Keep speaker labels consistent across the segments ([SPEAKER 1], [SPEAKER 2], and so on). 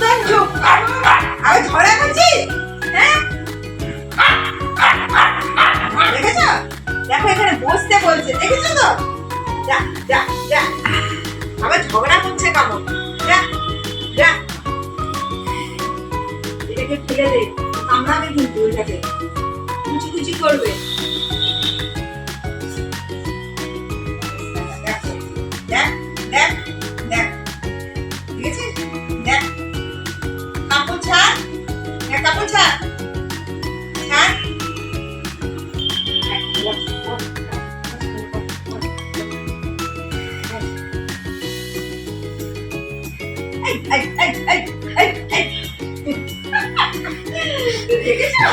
[SPEAKER 1] সঞ্জু হ্যাঁ? দেখেছ? দেখো এখানে বসতে বলছে। দেখেছ তো? যা যা যা। আবার ঝগড়া করছে কেমন যা এটাকে কিন্তু করবে।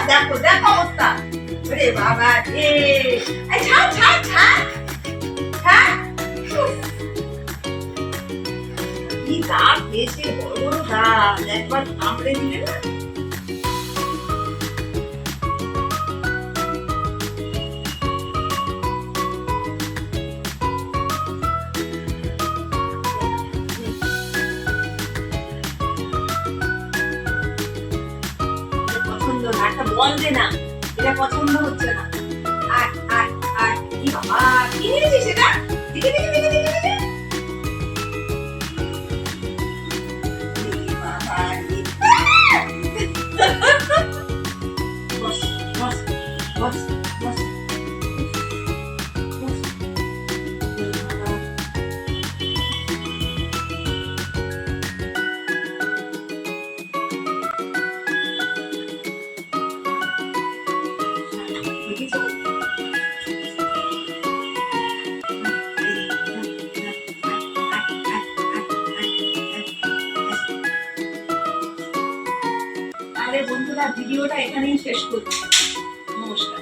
[SPEAKER 1] দেখো দেখো অবস্থা ওরে বাবা রে ছাড় ছাড় ছাড় ছাড়। কি দাঁত পেয়েছে বড় বড় দাঁত একবার কামড়ে দিলে না না একটা বলবে না এটা পছন্দ হচ্ছে না। আর আর আর কি বাবা কি? বন্ধুরা ভিডিওটা এখানেই শেষ করছি। নমস্কার।